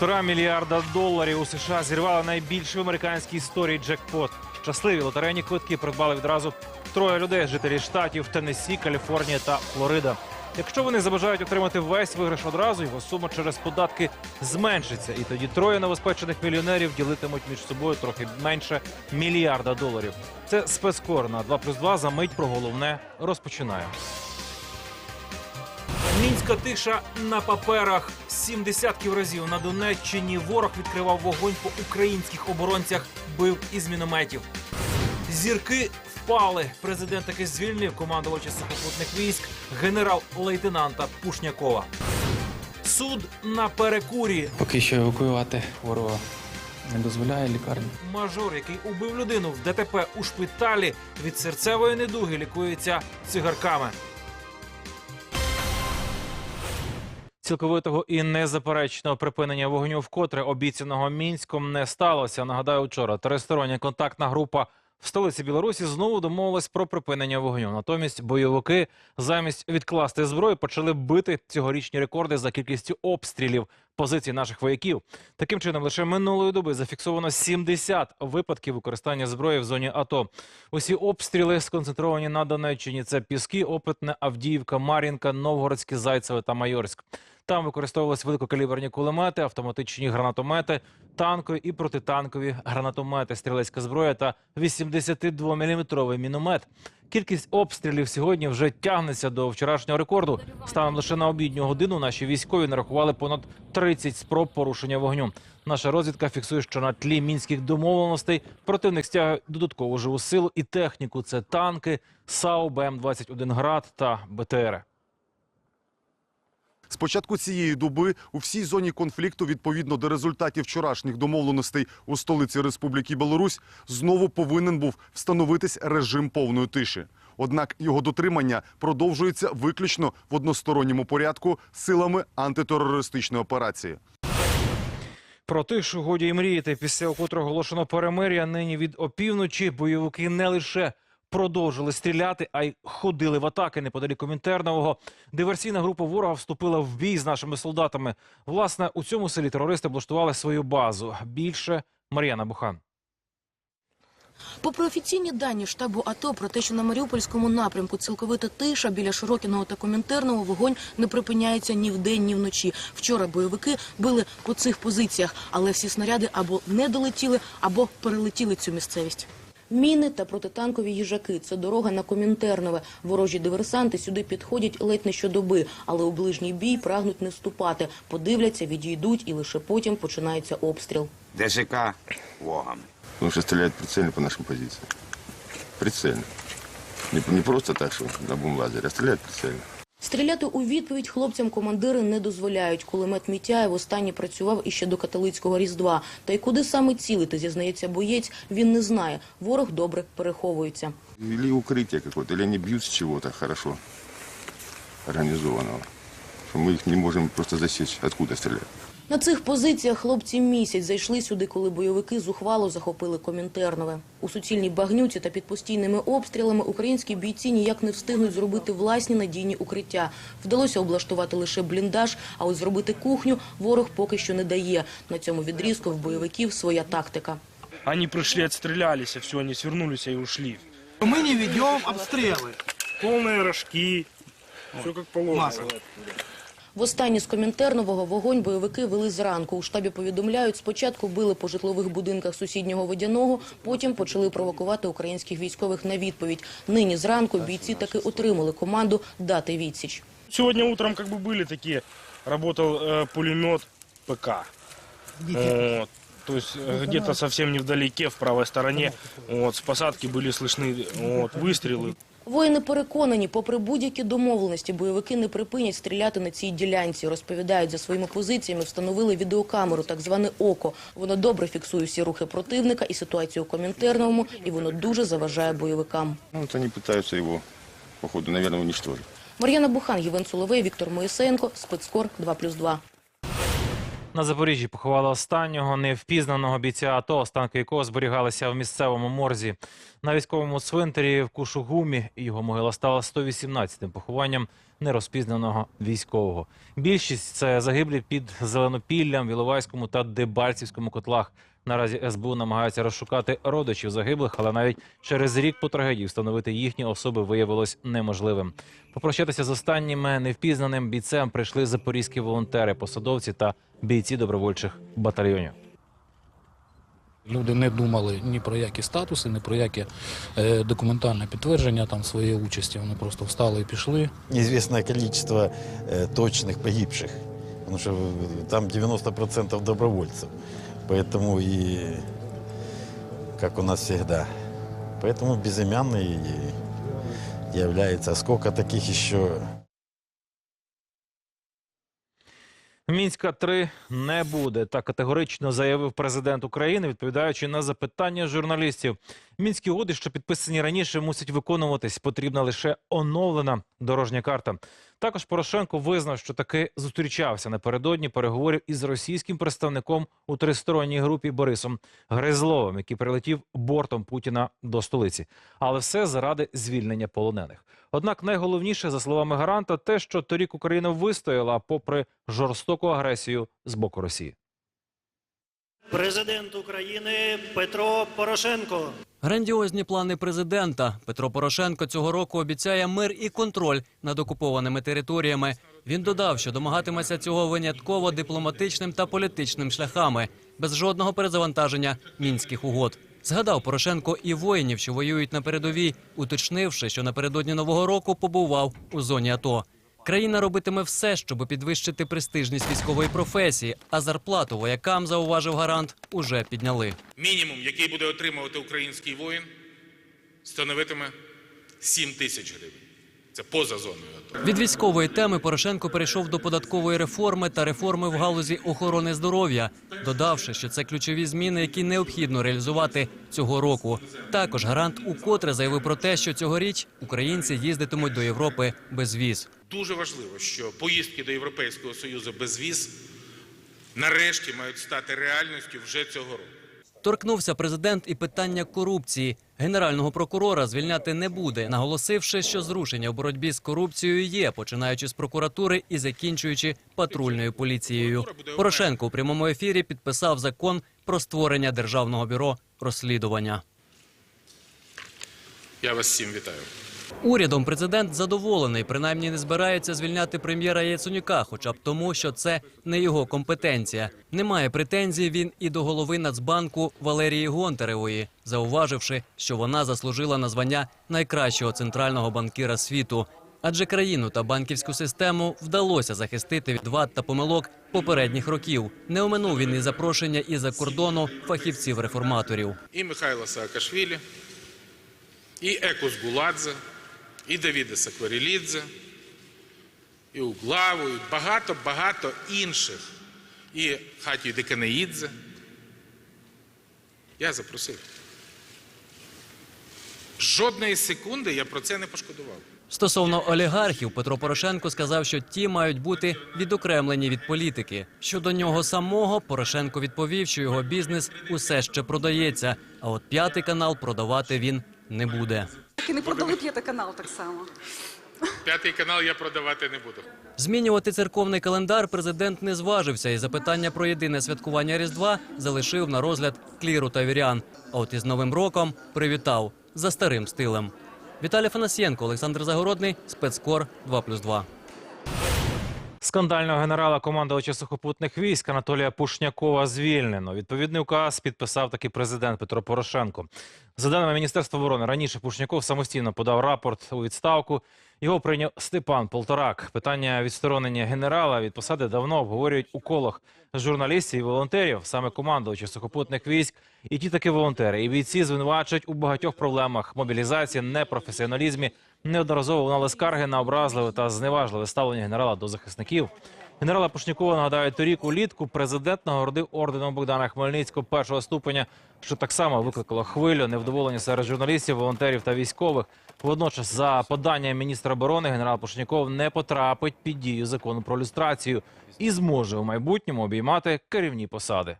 півтора мільярда доларів у США зірвали найбільший в американській історії джекпот. Щасливі лотерейні квитки придбали відразу троє людей, жителі штатів Теннессі, Каліфорнія та Флорида. Якщо вони забажають отримати весь виграш одразу, його сума через податки зменшиться, і тоді троє новоспечених мільйонерів ділитимуть між собою трохи менше мільярда доларів. Це спецкор на 2 плюс 2 за мить про головне розпочинає. Мінська тиша на паперах. Сім десятків разів на Донеччині ворог відкривав вогонь по українських оборонцях, бив із мінометів. Зірки впали. Президент таки звільнив командувача сухопутних військ генерал-лейтенанта Пушнякова. Суд на перекурі. Поки що евакуювати ворога не дозволяє лікарня. Мажор, який убив людину в ДТП у шпиталі, від серцевої недуги лікується цигарками. Цілковитого і незаперечного припинення вогню вкотре обіцяного мінськом не сталося. Нагадаю, вчора тристороння контактна група в столиці Білорусі знову домовилась про припинення вогню. Натомість бойовики замість відкласти зброю почали бити цьогорічні рекорди за кількістю обстрілів позицій наших вояків. Таким чином, лише минулої доби зафіксовано 70 випадків використання зброї в зоні АТО. Усі обстріли сконцентровані на Донеччині. Це Піски, Опитне, Авдіївка, Мар'їнка, Новгородське, Зайцеве та Майорськ. Там використовувалися великокаліберні кулемети, автоматичні гранатомети, танкові і протитанкові гранатомети, стрілецька зброя та 82-мм міномет. Кількість обстрілів сьогодні вже тягнеться до вчорашнього рекорду. Станом лише на обідню годину наші військові нарахували понад 30 спроб порушення вогню. Наша розвідка фіксує, що на тлі мінських домовленостей противник стягує додаткову живу силу і техніку. Це танки, САУ, БМ-21 «Град» та БТРи. З початку цієї доби у всій зоні конфлікту, відповідно до результатів вчорашніх домовленостей у столиці Республіки Білорусь, знову повинен був встановитись режим повної тиші. Однак його дотримання продовжується виключно в односторонньому порядку силами антитерористичної операції. Про тишу годі й мріяти. Після котрого оголошено перемир'я нині від опівночі бойовики не лише продовжили стріляти, а й ходили в атаки неподалік Комінтернового. Диверсійна група ворога вступила в бій з нашими солдатами. Власне, у цьому селі терористи облаштували свою базу. Більше Мар'яна Бухан. Попри офіційні дані штабу АТО про те, що на Маріупольському напрямку цілковита тиша біля Широкіного та Комінтерного вогонь не припиняється ні вдень, ні вночі. Вчора бойовики били по цих позиціях, але всі снаряди або не долетіли, або перелетіли цю місцевість. Міни та протитанкові їжаки це дорога на Комінтернове. Ворожі диверсанти сюди підходять ледь не щодоби, але у ближній бій прагнуть не вступати. Подивляться, відійдуть, і лише потім починається обстріл. ДЖК вогом. Потому что стреляют прицельно по нашим позициям. Прицельно. Не, не просто так, что на бомбазере, а стреляют прицельно. Стріляти у відповідь хлопцям командири не дозволяють. Кулемет Мітяєв останній працював іще до католицького різдва. Та й куди саме цілити, зізнається боєць, він не знає. Ворог добре переховується. Ілі укриття какое-то, вони б'ють з чогось хорошо організованого. Ми їх не можемо просто засіч откуда стреляют. На цих позиціях хлопці місяць зайшли сюди, коли бойовики зухвало захопили Комінтернове. У суцільній багнюці та під постійними обстрілами українські бійці ніяк не встигнуть зробити власні надійні укриття. Вдалося облаштувати лише бліндаж, а от зробити кухню ворог поки що не дає. На цьому відрізку в бойовиків своя тактика. Они пришли, отстрелялись, а все, они свернулись и ушли. Мы не ведем обстрелы. Полные рожки, все как положено. Масло. Востаннє з Комінтернового вогонь бойовики вели зранку. У штабі повідомляють, спочатку били по житлових будинках сусіднього водяного, потім почали провокувати українських військових на відповідь. Нині зранку бійці таки отримали команду дати відсіч. Сегодня утром как бы были такие, работал э, пулемет ПК. Вот. То есть э, где-то совсем невдалеке, в правой стороне. Вот, с посадки были слышны вот, выстрелы. Воїни переконані, попри будь-які домовленості, бойовики не припинять стріляти на цій ділянці. Розповідають, за своїми позиціями встановили відеокамеру, так зване око. Воно добре фіксує всі рухи противника і ситуацію у Комінтерновому, і воно дуже заважає бойовикам. Ну, вот они пытаются его, походу, наверное, уничтожить. Мар'яна Бухан, Євген Соловей, Віктор Моїсеєнко, Спецкор 2+,2. На Запоріжжі поховали останнього невпізнаного бійця АТО, останки якого зберігалися в місцевому морзі. На військовому цвинтарі в Кушугумі його могила стала 118-тим похованням нерозпізнаного військового. Більшість це загиблі під Зеленопіллям, Віловайському та Дебальцівському котлах. Наразі СБУ намагається розшукати родичів загиблих, але навіть через рік по трагедії встановити їхні особи виявилось неможливим. Попрощатися з останнім невпізнаним бійцем прийшли запорізькі волонтери, посадовці та бійці добровольчих батальйонів. Люди не думали ні про які статуси, ні про яке е, документальне підтвердження там своєї участі. Вони просто встали і пішли. неизвестное количество э, точных погибших, потому что э, там 90% добровольцев. Поэтому и, как у нас всегда, поэтому безымянный и является. А сколько таких еще Мінська 3 не буде. Так категорично заявив президент України, відповідаючи на запитання журналістів. Мінські угоди, що підписані раніше, мусять виконуватись. Потрібна лише оновлена дорожня карта. Також Порошенко визнав, що таки зустрічався напередодні переговорів із російським представником у тристоронній групі Борисом Гризловим, який прилетів бортом Путіна до столиці. Але все заради звільнення полонених. Однак найголовніше, за словами гаранта, те, що торік Україна вистояла попри жорстоку агресію з боку Росії. Президент України Петро Порошенко. Грандіозні плани президента Петро Порошенко цього року обіцяє мир і контроль над окупованими територіями. Він додав, що домагатиметься цього винятково дипломатичним та політичним шляхами, без жодного перезавантаження мінських угод. Згадав Порошенко і воїнів, що воюють на передовій, уточнивши, що напередодні нового року побував у зоні АТО. Країна робитиме все, щоб підвищити престижність військової професії, а зарплату воякам, зауважив гарант, уже підняли. Мінімум, який буде отримувати український воїн, становитиме 7 тисяч гривень. Це поза зоною. Від військової теми Порошенко перейшов до податкової реформи та реформи в галузі охорони здоров'я, додавши, що це ключові зміни, які необхідно реалізувати цього року. Також гарант укотре заявив про те, що цьогоріч українці їздитимуть до Європи без віз. Дуже важливо, що поїздки до Європейського Союзу без віз нарешті мають стати реальністю вже цього року. Торкнувся президент і питання корупції. Генерального прокурора звільняти не буде, наголосивши, що зрушення у боротьбі з корупцією є, починаючи з прокуратури і закінчуючи патрульною поліцією. Порошенко у прямому ефірі підписав закон про створення державного бюро розслідування. Я вас всім вітаю. Урядом президент задоволений, принаймні не збирається звільняти прем'єра Яценюка, хоча б тому, що це не його компетенція. Немає претензій він і до голови Нацбанку Валерії Гонтаревої, зауваживши, що вона заслужила на звання найкращого центрального банкіра світу. Адже країну та банківську систему вдалося захистити від вад та помилок попередніх років. Не оминув він і запрошення із-за кордону фахівців-реформаторів. І Михайла Саакашвілі, і Екус Гуладзе, і Давіда Сакварілідзе, і Углаву, і багато-багато інших, і Хатію Деканеїдзе. Я запросив. Жодної секунди я про це не пошкодував. Стосовно олігархів, Петро Порошенко сказав, що ті мають бути відокремлені від політики. Щодо нього самого Порошенко відповів, що його бізнес усе ще продається. А от п'ятий канал продавати він не буде. І не продали п'ятий канал так само. П'ятий канал я продавати не буду. Змінювати церковний календар президент не зважився і запитання про єдине святкування Різдва залишив на розгляд кліру та вірян. А от із Новим роком привітав за старим стилем. Віталій Фанасьєнко, Олександр Загородний, спецкор 2+,2. Скандального генерала командувача сухопутних військ Анатолія Пушнякова звільнено. Відповідний указ підписав таки президент Петро Порошенко. За даними Міністерства оборони, раніше Пушняков самостійно подав рапорт у відставку. Його прийняв Степан Полторак. Питання відсторонення генерала від посади давно обговорюють у колах журналістів і волонтерів, саме командувачів сухопутних військ. І ті таки волонтери, і бійці звинувачують у багатьох проблемах мобілізації, непрофесіоналізмі. Неодноразово лунали скарги на образливе та зневажливе ставлення генерала до захисників. Генерала Пушнякова нагадаю, торік улітку президент нагородив орденом Богдана Хмельницького першого ступеня, що так само викликало хвилю невдоволення серед журналістів, волонтерів та військових. Водночас, за поданням міністра оборони, генерал Пушняков не потрапить під дію закону про люстрацію і зможе у майбутньому обіймати керівні посади.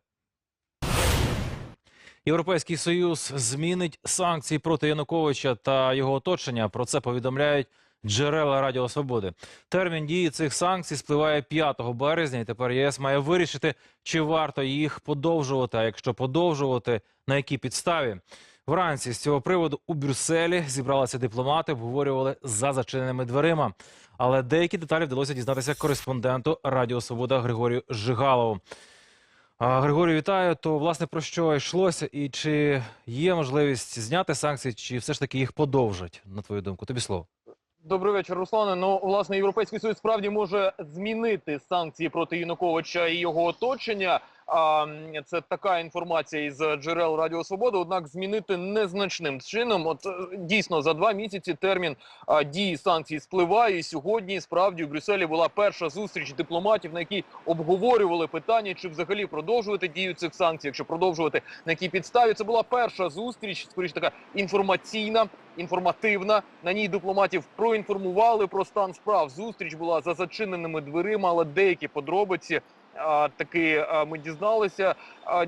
Європейський союз змінить санкції проти Януковича та його оточення. Про це повідомляють джерела Радіо Свободи. Термін дії цих санкцій спливає 5 березня, і тепер ЄС має вирішити, чи варто їх подовжувати. А якщо подовжувати, на якій підставі. Вранці з цього приводу у Брюсселі зібралися дипломати, обговорювали за зачиненими дверима. Але деякі деталі вдалося дізнатися кореспонденту Радіо Свобода Григорію Жигалову. А, Григорію, вітаю. То власне про що йшлося, і чи є можливість зняти санкції, чи все ж таки їх подовжать, на твою думку? Тобі слово. Добрий вечір, Руслане. Ну, власне, європейський союз справді може змінити санкції проти Януковича і його оточення. Це така інформація із джерел Радіо Свобода. Однак змінити незначним чином. От е, дійсно за два місяці термін дії санкцій спливає. Сьогодні справді у Брюсселі була перша зустріч дипломатів, на якій обговорювали питання, чи взагалі продовжувати дію цих санкцій, якщо продовжувати на якій підставі. Це була перша зустріч, скоріш така інформаційна, інформативна. На ній дипломатів проінформували про стан справ. Зустріч була за зачиненими дверима, але деякі подробиці. Таки ми дізналися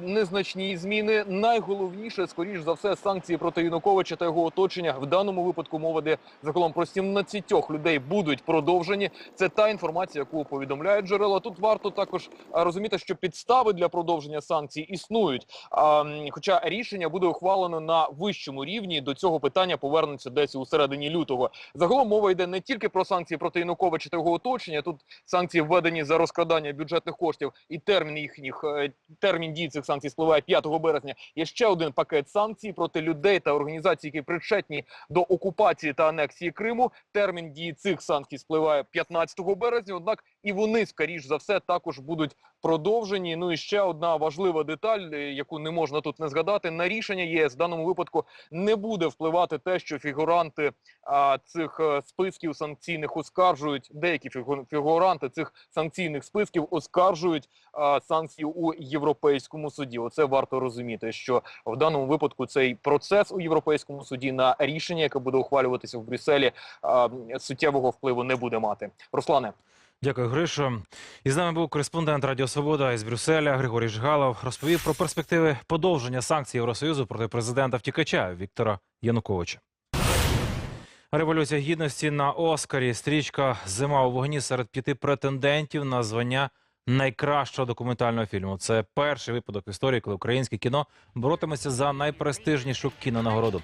незначні зміни. Найголовніше, скоріш за все, санкції проти Януковича та його оточення. В даному випадку мова йде загалом про 17 людей будуть продовжені. Це та інформація, яку повідомляють джерела. Тут варто також розуміти, що підстави для продовження санкцій існують. Хоча рішення буде ухвалено на вищому рівні, до цього питання повернуться десь у середині лютого. Загалом мова йде не тільки про санкції проти Януковича та його оточення. Тут санкції введені за розкрадання бюджетних коштів, і термін їхніх е, термін дії цих санкцій спливає 5 березня. Є ще один пакет санкцій проти людей та організацій, які причетні до окупації та анексії Криму. Термін дії цих санкцій спливає 15 березня. Однак і вони, скоріш за все, також будуть продовжені. Ну і ще одна важлива деталь, е, яку не можна тут не згадати. На рішення ЄС в даному випадку не буде впливати те, що фігуранти а, цих е, списків санкційних оскаржують. Деякі фігу- фігуранти цих санкційних списків оскаржують а, санкції у європейському суді. Оце варто розуміти, що в даному випадку цей процес у європейському суді на рішення, яке буде ухвалюватися в Брюсселі, а, суттєвого впливу не буде мати. Руслане. Дякую, Гришо. І з нами був кореспондент Радіо Свобода із Брюсселя Григорій Жгалов. Розповів про перспективи подовження санкцій Євросоюзу проти президента втікача Віктора Януковича. Революція гідності на Оскарі. Стрічка Зима у вогні серед п'яти претендентів на звання найкращого документального фільму. Це перший випадок в історії, коли українське кіно боротиметься за найпрестижнішу кінонагороду.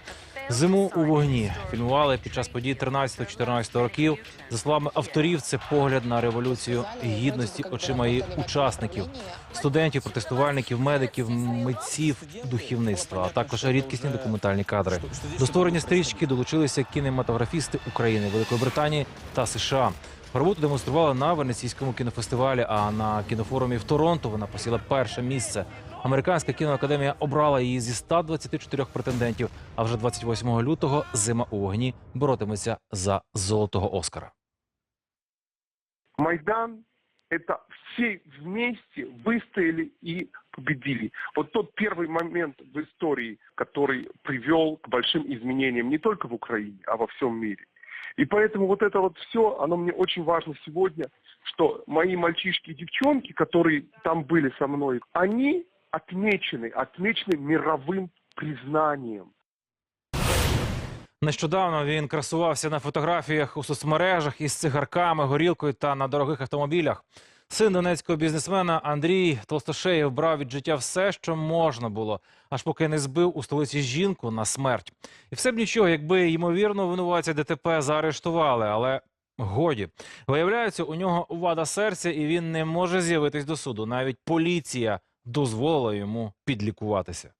Зиму у вогні фільмували під час подій 13-14 років. За словами авторів, це погляд на революцію гідності очима її учасників, студентів, протестувальників, медиків, митців, духовництва, а також рідкісні документальні кадри. До створення стрічки долучилися кінематографісти України, Великої Британії та США. Роботу демонстрували на Венеційському кінофестивалі. А на кінофорумі в Торонто вона посіла перше місце. Американська кіноакадемія обрала її зі 124 претендентів. А вже 28 лютого зима у вогні боротиметься за золотого Оскара. Майдан – это все вместе выстояли и победили. Вот тот первый момент в истории, который привел к большим изменениям не только в Украине, а во всем мире. И поэтому вот это вот все, оно мне очень важно сегодня, что мои мальчишки и девчонки, которые там были со мной, они отмечены, отмечены мировым признанием. Нещодавно він красувався на фотографіях у соцмережах із цигарками, горілкою та на дорогих автомобілях. Син донецького бізнесмена Андрій Толстошеєв брав від життя все, що можна було, аж поки не збив у столиці жінку на смерть. І все б нічого, якби ймовірно винуватця ДТП заарештували, але годі. Виявляється, у нього вада серця, і він не може з'явитись до суду. Навіть поліція дозволила йому підлікуватися.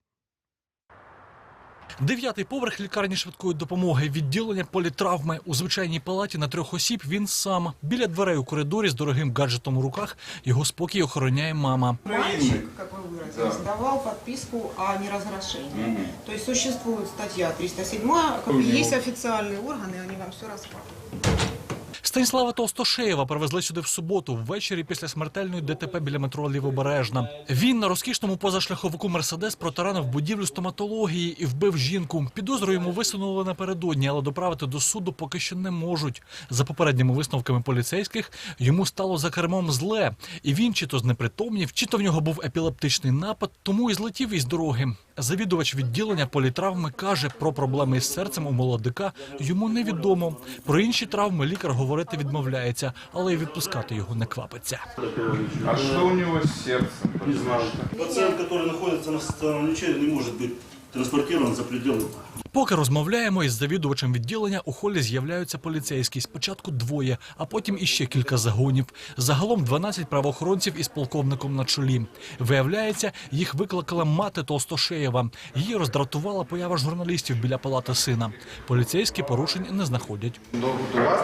Дев'ятий поверх лікарні швидкої допомоги, відділення політравми у звичайній палаті на трьох осіб. Він сам біля дверей у коридорі з дорогим гаджетом у руках. Його спокій охороняє мама. Мальчик, как вы выразились, давал подписку о неразглашении. То есть существует статья 307, как бы есть официальные органы, они вам все расскажут. Станіслава Толстошеєва привезли сюди в суботу, ввечері після смертельної ДТП біля метро Лівобережна. Він на розкішному позашляховику Мерседес протаранив будівлю стоматології і вбив жінку. Підозру йому висунули напередодні, але доправити до суду поки що не можуть. За попередніми висновками поліцейських йому стало за кермом зле, і він чи то знепритомнів, чи то в нього був епілептичний напад, тому і злетів із дороги. Завідувач відділення політравми каже, про проблеми із серцем у молодика йому невідомо. Про інші травми лікар говорити відмовляється, але й відпускати його не квапиться. А что у него с сердцем? Не знаю. Пациент, который находится на стационарном лечении, не может быть транспортирован за пределы Поки розмовляємо із завідувачем відділення, у холі з'являються поліцейські. Спочатку двоє, а потім іще кілька загонів. Загалом 12 правоохоронців із полковником на чолі. Виявляється, їх викликала мати Толстошеєва. Її роздратувала поява журналістів біля палати сина. Поліцейські порушень не знаходять. У вас,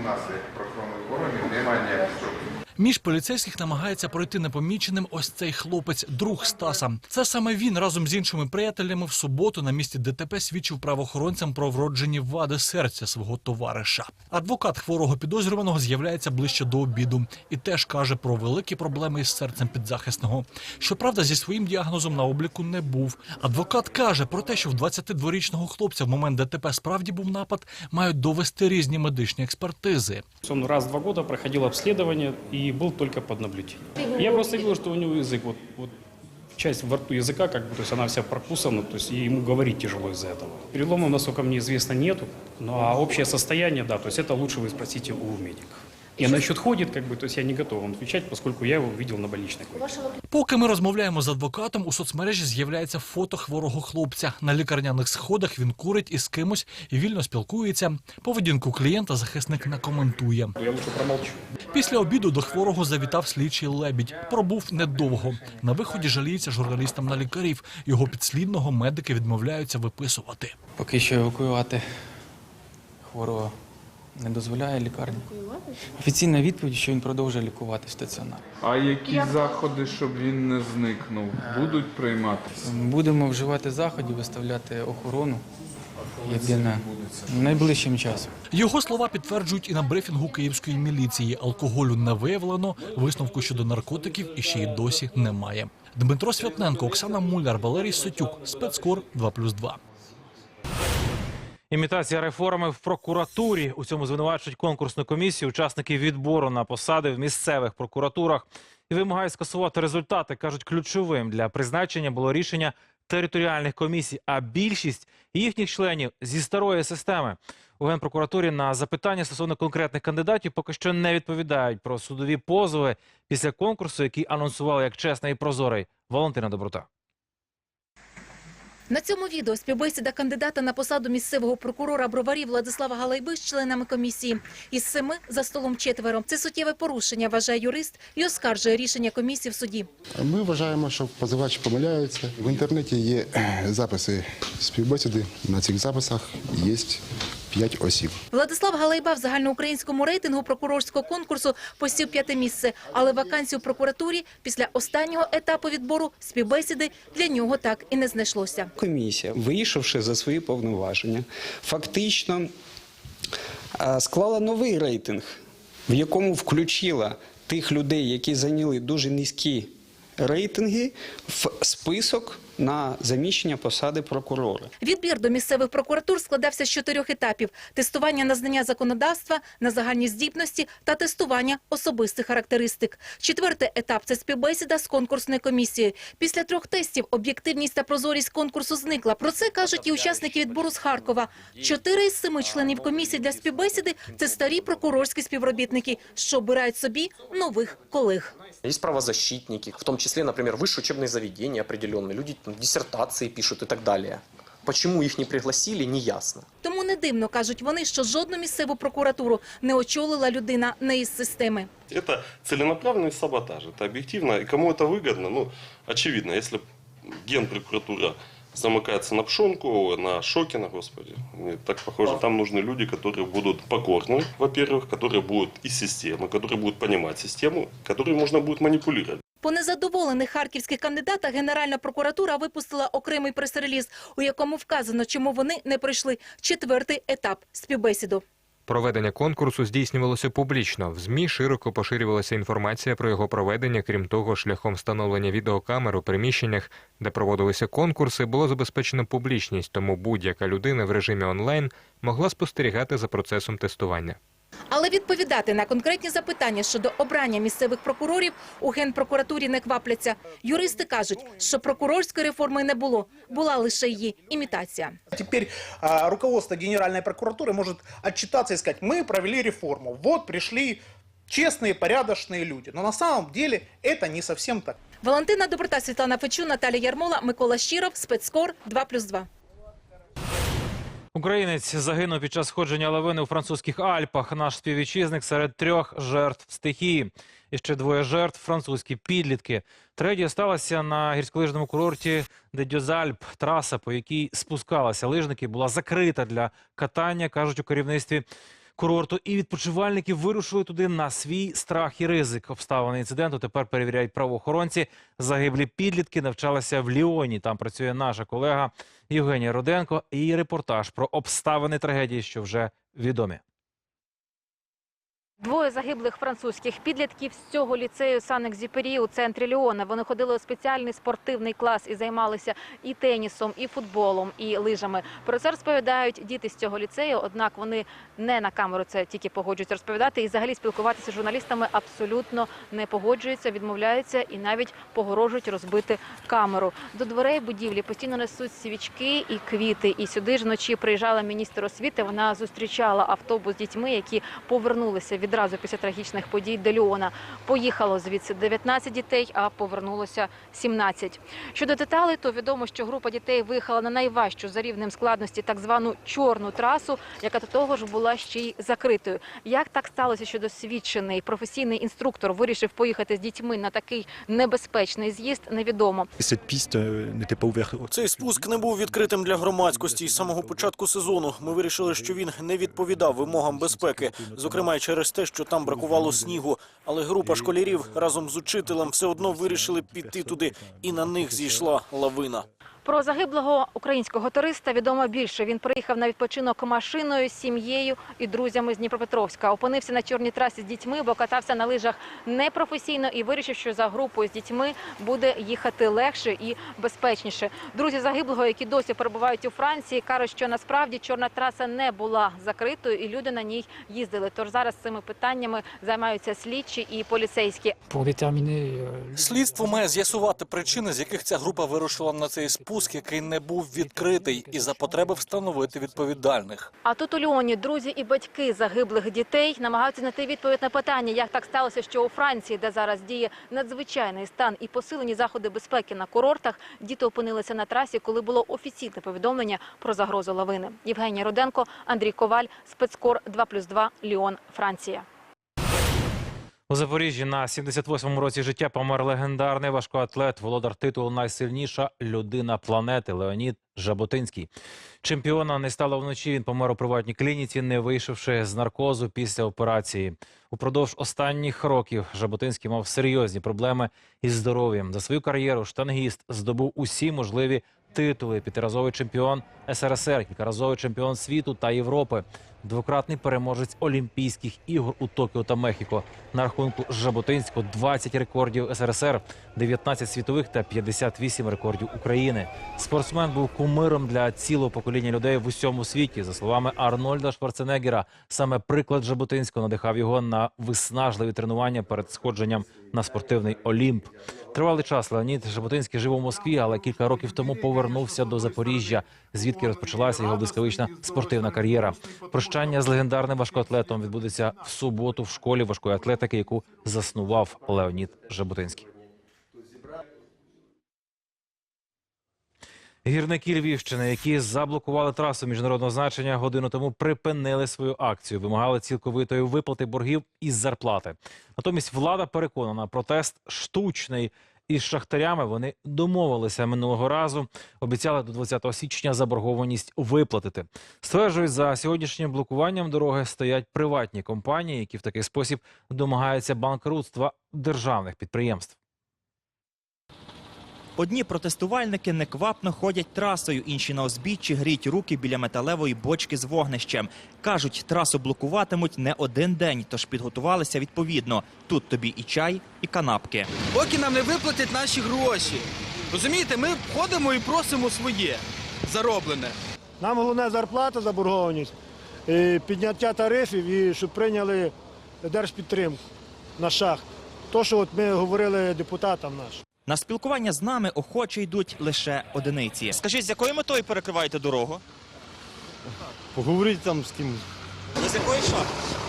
у нас, як правоохоронних органів, немає ніяких. Між поліцейських намагається пройти непоміченим ось цей хлопець, друг Стаса. Це саме він разом з іншими приятелями в суботу на місці ДТП свідчив правоохоронцям про вроджені вади серця свого товариша. Адвокат хворого підозрюваного з'являється ближче до обіду і теж каже про великі проблеми із серцем підзахисного. Щоправда, зі своїм діагнозом на обліку не був. Адвокат каже про те, що в 22-річного хлопця в момент ДТП справді був напад, мають довести різні медичні експертизи. Он раз два года проходил обследование и был только под наблюдением. Я просто видел, что у него язык, вот, вот часть во рту языка, как бы, то есть она вся прокусана, то есть ему говорить тяжело из-за этого. Переломов, насколько мне известно, нету, ну а общее состояние, да, то есть это лучше вы спросите у медиков. И насчет ходит, как бы, то есть я не готов вам отвечать, поскольку я его видел на больничной койке. Поки ми розмовляємо з адвокатом, у соцмережі з'являється фото хворого хлопця. На лікарняних сходах він курить із кимось і вільно спілкується. Поведінку клієнта захисник не коментує. Я лучше промолчу. Після обіду до хворого завітав слідчий лебідь. Пробув недовго. На виході жаліється журналістам на лікарів. Його підслідного медики відмовляються виписувати. Поки що евакуювати хворого не дозволяє лікарня. Офіційна відповідь, що він продовжує лікувати в стаціонарі. А які заходи, щоб він не зникнув, будуть прийматися? Будемо вживати заходів, виставляти охорону. Єдине найближчим часом. Його слова підтверджують і на брифінгу київської міліції. Алкоголю не виявлено, висновку щодо наркотиків іще й досі немає. Дмитро Святненко, Оксана Муляр, Валерій Сотюк, спецкор 2+,2. Імітація реформи в прокуратурі. У цьому звинувачують конкурсну комісію, учасники відбору на посади в місцевих прокуратурах і вимагають скасувати результати. кажуть, ключовим для призначення було рішення територіальних комісій, а більшість їхніх членів зі старої системи. У генпрокуратурі на запитання стосовно конкретних кандидатів поки що не відповідають про судові позови після конкурсу, який анонсували як чесний і прозорий. Валентина Доброта. На цьому відео співбесіда кандидата на посаду місцевого прокурора броварів Владислава Галайби з членами комісії. Із семи за столом четверо. Це суттєве порушення, вважає юрист і оскаржує рішення комісії в суді. Ми вважаємо, що позивач помиляються. В інтернеті є е, записи співбесіди. На цих записах є п'ять осіб. Владислав Галайба в загальноукраїнському рейтингу прокурорського конкурсу посів п'яте місце, але вакансію в прокуратурі після останнього етапу відбору співбесіди для нього так і не знайшлося. Комісія, вийшовши за свої повноваження, фактично склала новий рейтинг, в якому включила тих людей, які зайняли дуже низькі рейтинги, в список на заміщення посади прокурора. Відбір до місцевих прокуратур складався з чотирьох етапів: тестування на знання законодавства, на загальні здібності та тестування особистих характеристик. Четвертий етап це співбесіда з конкурсною комісією. Після трьох тестів об'єктивність та прозорість конкурсу зникла. Про це кажуть і учасники відбору з Харкова. Чотири із семи членів комісії для співбесіди це старі прокурорські співробітники, що обирають собі нових колег. Есть правозащитники, в том числе, например, высшие учебные заведения определенные, люди там, диссертации пишут и так далее. Почему их не пригласили, не ясно. Тому не дивно кажуть вони, що жодну місцеву прокуратуру не очолила людина не із системи. Это целенаправленный саботаж, это объективно. И кому это выгодно? Ну, очевидно, если генпрокуратура замыкается на Пшонку, на Шокина, господи, мне так похоже, там нужны люди, которые будут покорны, во-первых, которые будут из системы, которые будут понимать систему, которые можно будет манипулировать. По незадоволених харківських кандидатах Генеральна прокуратура випустила окремий прес-реліз, у якому вказано, чому вони не пройшли четвертий етап співбесіду. Проведення конкурсу здійснювалося публічно. В ЗМІ широко поширювалася інформація про його проведення. Крім того, шляхом встановлення відеокамер у приміщеннях, де проводилися конкурси, було забезпечено публічність, тому будь-яка людина в режимі онлайн могла спостерігати за процесом тестування. Але відповідати на конкретні запитання щодо обрання місцевих прокурорів у Генпрокуратурі не квапляться. Юристи кажуть, що прокурорської реформи не було, була лише її імітація. Теперь а, руководство Генеральной прокуратуры может отчитаться и сказать, мы провели реформу, вот пришли честные, порядочные люди. Но на самом деле это не совсем так. Валентина Доброта, Світлана Фечу, Наталія Ярмола, Микола Щиров, спецкор 2+,2. Українець загинув під час сходження лавини у французьких Альпах. Наш співвітчизник серед трьох жертв стихії. І ще двоє жертв французькі підлітки. Третє сталася на гірськолижному курорті де Дьозальп. Траса, по якій спускалися лижники, була закрита для катання, кажуть у керівництві курорту. І відпочивальники вирушили туди на свій страх і ризик. Обставини інциденту тепер перевіряють правоохоронці. Загиблі підлітки навчалися в Ліоні. Там працює наша колега Євгенія Роденко. І репортаж про обставини трагедії, що вже відомі. Двоє загиблих французьких підлітків з цього ліцею Сан-Екзюпері у центрі Ліона. Вони ходили у спеціальний спортивний клас і займалися і тенісом, і футболом, і лижами. Про це розповідають діти з цього ліцею. Однак вони не на камеру це тільки погоджуються розповідати. І взагалі спілкуватися з журналістами абсолютно не погоджуються, відмовляються і навіть погрожують розбити камеру. До дверей будівлі постійно несуть свічки і квіти. І сюди ж вночі приїжджала міністр освіти. Вона зустрічала автобус з дітьми, які повернулися відразу після трагічних подій до Ліона. Поїхало звідси 19 дітей, а повернулося 17. Щодо деталей, то відомо, що група дітей виїхала на найважчу за рівнем складності так звану чорну трасу, яка до того ж була ще й закритою. Як так сталося, що досвідчений професійний інструктор вирішив поїхати з дітьми на такий небезпечний з'їзд, невідомо. Цей спуск не був відкритим для громадськості з самого початку сезону. Ми вирішили, що він не відповідав вимогам безпеки, зокрема й через те, що там бракувало снігу. Але група школярів разом з учителем все одно вирішили піти туди, і на них зійшла лавина. Про загиблого українського туриста відомо більше. Він приїхав на відпочинок машиною, з сім'єю і друзями з Дніпропетровська. Опинився на чорній трасі з дітьми, бо катався на лижах непрофесійно і вирішив, що за групою з дітьми буде їхати легше і безпечніше. Друзі загиблого, які досі перебувають у Франції, кажуть, що насправді чорна траса не була закритою і люди на ній їздили. Тож зараз цими питаннями займаються слідчі і поліцейські. Слідство має з'ясувати причини, з яких ця група вирушила на цей спуск, який не був відкритий, і за потреби встановити відповідальних. А тут у Ліоні друзі і батьки загиблих дітей намагаються знайти відповідь на питання, як так сталося, що у Франції, де зараз діє надзвичайний стан і посилені заходи безпеки на курортах, діти опинилися на трасі, коли було офіційне повідомлення про загрозу лавини. Євгенія Руденко, Андрій Коваль, спецкор 2+,2, Ліон, Франція. У Запоріжжі на 78-му році життя помер легендарний важкоатлет, володар титулу найсильніша людина планети Леонід Жаботинський. Чемпіона не стало вночі. Він помер у приватній клініці, не вийшовши з наркозу після операції. Упродовж останніх років Жаботинський мав серйозні проблеми із здоров'ям. За свою кар'єру штангіст здобув усі можливі титули: п'ятиразовий чемпіон СРСР, кількаразовий чемпіон світу та Європи, двократний переможець Олімпійських ігор у Токіо та Мехіко. На рахунку Жаботинського 20 рекордів СРСР, 19 світових та 58 рекордів України. Спортсмен був кумиром для цілого покоління людей в усьому світі. За словами Арнольда Шварценеггера, саме приклад Жаботинського надихав його на виснажливі тренування перед сходженням на спортивний Олімп. Тривалий час Леонід Жаботинський жив у Москві, але кілька років тому повернувся до Запоріжжя, звідки розпочалася його блискавична спортивна кар'єра. Прощання з легендарним важкоатлетом відбудеться в суботу в школі важкої атлетики, яку заснував Леонід Жаботинський. Гірники Львівщини, які заблокували трасу міжнародного значення, годину тому припинили свою акцію, вимагали цілковитої виплати боргів із зарплати. Натомість влада переконана, протест штучний. Із шахтарями вони домовилися минулого разу. Обіцяли до 20 січня заборгованість виплатити. Стверджують, за сьогоднішнім блокуванням дороги стоять приватні компанії, які в такий спосіб домагаються банкрутства державних підприємств. Одні протестувальники неквапно ходять трасою, інші на узбіччі гріють руки біля металевої бочки з вогнищем. Кажуть, трасу блокуватимуть не один день, тож підготувалися відповідно. Тут тобі і чай, і канапки. Поки нам не виплатять наші гроші. Розумієте, ми ходимо і просимо своє зароблене. Нам головне зарплата, заборгованість підняття тарифів і щоб прийняли держпідтримку на шахт. То, що от ми говорили депутатам нашим. На спілкування з нами охоче йдуть лише одиниці. Скажіть, з якою метою перекриваєте дорогу? Поговоріть там з ким. З якої шахти?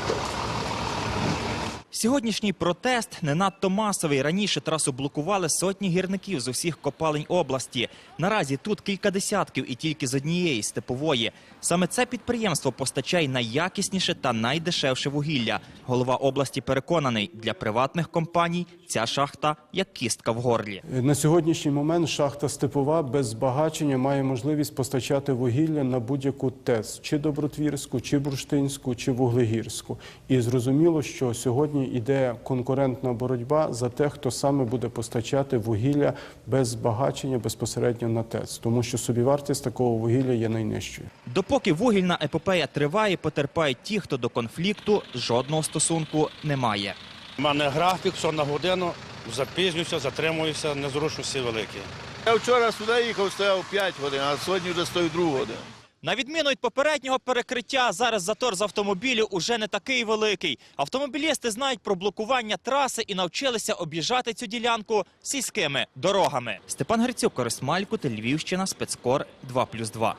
Сьогоднішній протест не надто масовий. Раніше трасу блокували сотні гірників з усіх копалень області. Наразі тут кілька десятків і тільки з однієї степової. Саме це підприємство постачає найякісніше та найдешевше вугілля. Голова області переконаний, для приватних компаній ця шахта як кістка в горлі. На сьогоднішній момент шахта Степова без збагачення має можливість постачати вугілля на будь-яку ТЕС, чи Добротвірську, чи Бурштинську, чи Вуглегірську. І зрозуміло, що сьогодні йде конкурентна боротьба за те, хто саме буде постачати вугілля без збагачення безпосередньо на ТЕЦ, тому що собівартість такого вугілля є найнижчою. Допоки вугільна епопея триває, потерпають ті, хто до конфлікту жодного стосунку не має. У мене графік, що на годину, запізнююся, затримуюся, незручності великі. Я вчора сюди їхав, стояв 5 годин, а сьогодні вже стою 2 годину. На відміну від попереднього перекриття, зараз затор з автомобілів уже не такий великий. Автомобілісти знають про блокування траси і навчилися об'їжджати цю ділянку сільськими дорогами. Степан Грицюк, Корисмальку, Львівщина, спецкор 2+,2.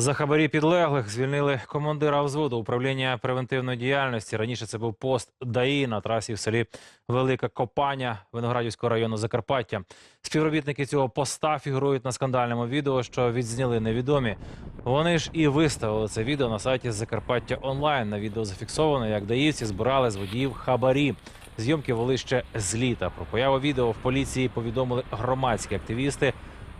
За хабарі підлеглих звільнили командира взводу управління превентивної діяльності. Раніше це був пост ДАІ на трасі в селі Велика Копаня Виноградівського району Закарпаття. Співробітники цього поста фігурують на скандальному відео, що відзняли невідомі. Вони ж і виставили це відео на сайті Закарпаття онлайн. На відео зафіксовано, як даївці збирали з водіїв хабарі. Зйомки вели ще з літа. Про появу відео в поліції повідомили громадські активісти.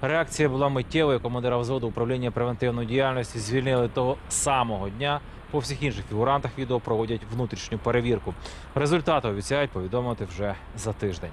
Реакція була миттєвою. Командира взводу управління превентивної діяльності звільнили того самого дня. По всіх інших фігурантах відео проводять внутрішню перевірку. Результати обіцяють повідомити вже за тиждень.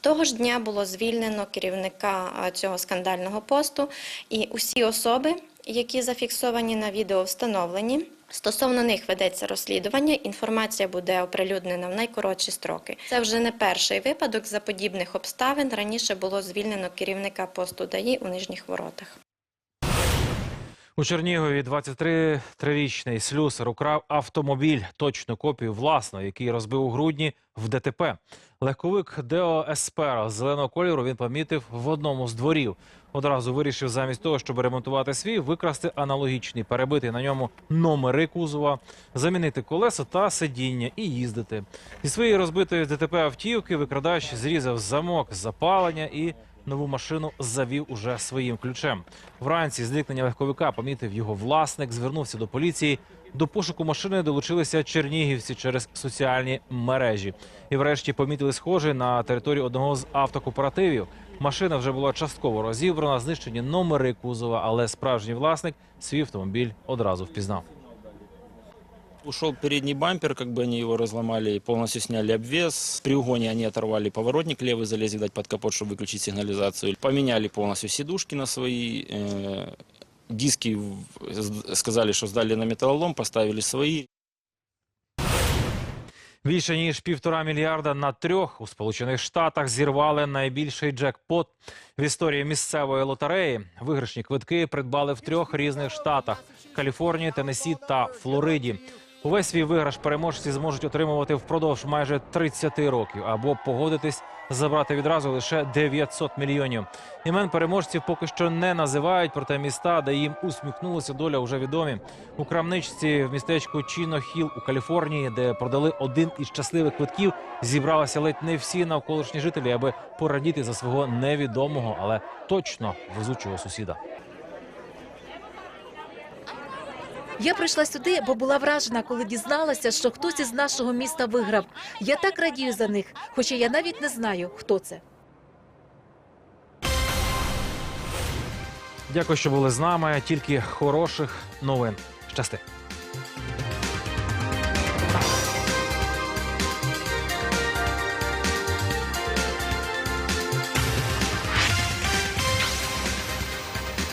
Того ж дня було звільнено керівника цього скандального посту, і усі особи, які зафіксовані на відео, встановлені. Стосовно них ведеться розслідування. Інформація буде оприлюднена в найкоротші строки. Це вже не перший випадок за подібних обставин. Раніше було звільнено керівника посту ДАІ у нижніх воротах. У Чернігові 23-річний слюсар украв автомобіль, точну копію власного, який розбив у грудні в ДТП. Легковик Део Еспера зеленого кольору він помітив в одному з дворів. Одразу вирішив замість того, щоб ремонтувати свій, викрасти аналогічний, перебити на ньому номери кузова, замінити колеса та сидіння і їздити. Зі своєї розбитої ДТП автівки викрадач зрізав замок запалення і нову машину завів уже своїм ключем. Вранці зникнення легковика помітив його власник, звернувся до поліції. До пошуку машини долучилися чернігівці через соціальні мережі. І врешті помітили схожий на території одного з автокооперативів. Машина вже була частково розібрана, знищені номери кузова, але справжній власник свій автомобіль одразу впізнав. Ушел передний бампер, как бы они его разломали и полностью сняли обвес. При угоне они оторвали поворотник левый, залезли дать под капот, чтобы выключить сигнализацию. Поменяли полностью сидушки на свои. э, диски в- с- сказали, что сдали на металлолом, поставили свои. Більше ніж півтора мільярда на трьох у Сполучених Штатах зірвали найбільший джекпот в історії місцевої лотереї. Виграшні квитки придбали в трьох різних штатах: Каліфорнії, Теннесі та Флориді. Увесь свій виграш переможці зможуть отримувати впродовж майже 30 років або погодитись забрати відразу лише 900 мільйонів. Імен переможців поки що не називають, проте міста, де їм усміхнулася доля, вже відомі. У крамничці в містечку Чіно Хіл у Каліфорнії, де продали один із щасливих квитків, зібралися ледь не всі навколишні жителі, аби порадіти за свого невідомого, але точно везучого сусіда. Я прийшла сюди, бо була вражена, коли дізналася, що хтось із нашого міста виграв. Я так радію за них, хоча я навіть не знаю, хто це. Дякую, що були з нами. Тільки хороших новин. Щасти.